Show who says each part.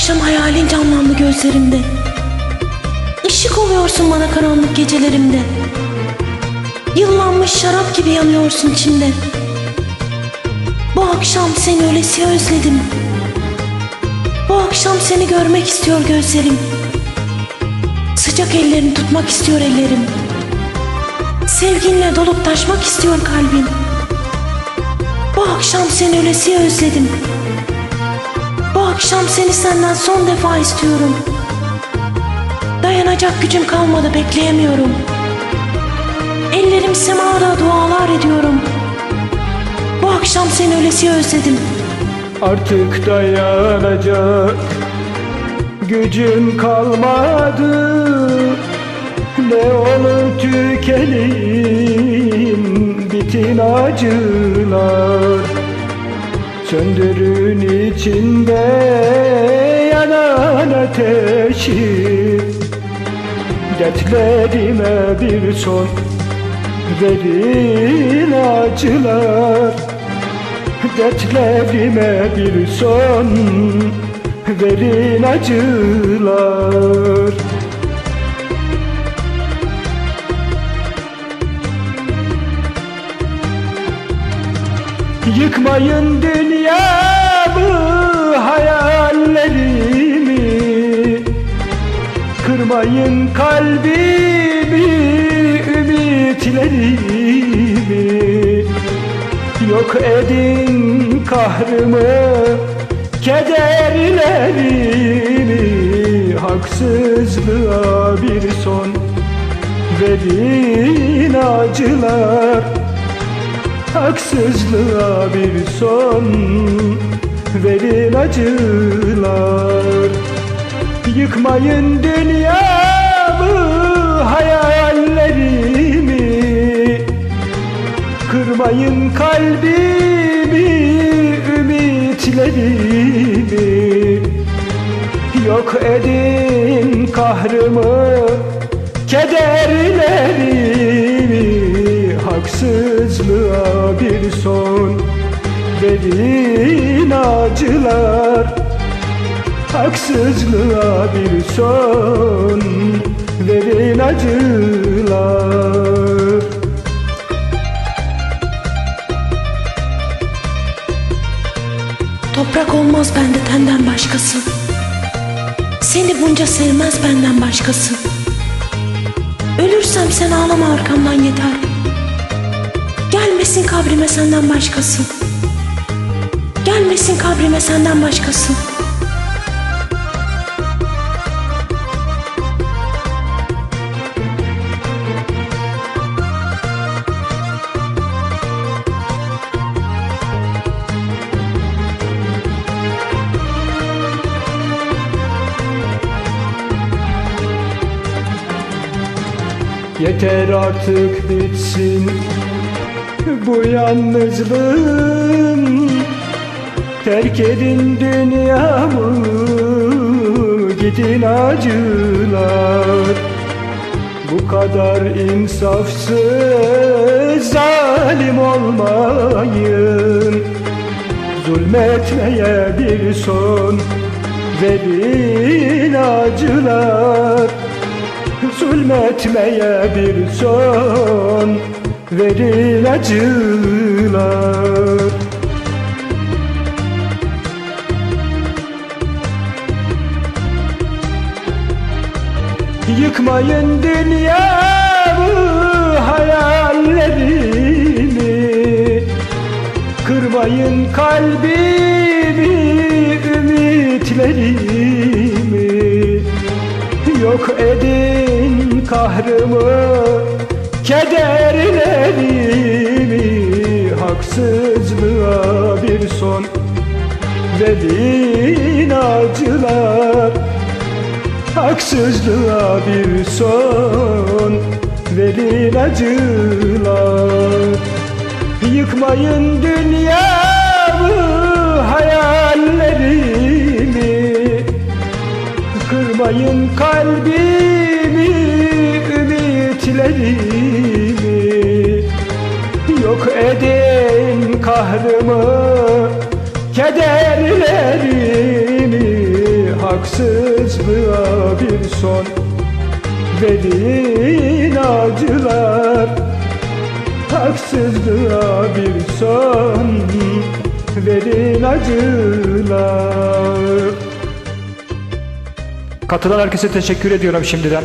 Speaker 1: akşam hayalin canlandı gözlerimde. Işık oluyorsun bana karanlık gecelerimde. Yıllanmış şarap gibi yanıyorsun içimde. Bu akşam seni öylesi özledim. Bu akşam seni görmek istiyor gözlerim. Sıcak ellerini tutmak istiyor ellerim. Sevginle dolup taşmak istiyor kalbim. Bu akşam seni öylesi özledim. Bu akşam seni senden son defa istiyorum. Dayanacak gücüm kalmadı bekleyemiyorum. Ellerim semada dualar ediyorum. Bu akşam seni öylesi özledim.
Speaker 2: Artık dayanacak gücüm kalmadı Ne olur tükelim bitin acılar Söndürün içinde yanan ateşi. Dertlerime bir son verin acılar. Dertlerime bir son verin acılar. Yıkmayın Yok edin kahrımı Kederlerimi Haksızlığa bir son? Verin acılar Haksızlığa bir son. Verin acılar Yıkmayın dünyamı Hayallerimi. Kırmayın kalbimi Ümitlerimi Yok edin kahrımı Kederlerimi Haksızlığa bir son Verin acılar. Haksızlığa bir son Verin acılar
Speaker 1: başkası. Seni bunca sevmez benden başkası. Ölürsem sen ağlama arkamdan yeter. Gelmesin kabrime senden başkası. Gelmesin kabrime senden başkası.
Speaker 2: Yeter artık bitsin bu yalnızlığım Terk edin dünyamı gidin acılar. Bu kadar insafsız zalim olmayın. Zulmetmeye bir son verin acılar Zulmetmeye bir son verin acılar. Yıkmayın dünyamı hayallerimi. Kırmayın kalbimi ümitlerimi. Yok edin kahrımı Kederlerimi Haksızlığa bir son. Verin acılar Haksızlığa bir son. Verin acılar Yıkmayın dünyamı hayallerimi. Kırmayın kalbimi kahrımı Kederlerimi Haksızlığa bir son? Verin acılar Haksızlığa bir son? Verin acılar. Katılan herkese teşekkür ediyorum şimdiden.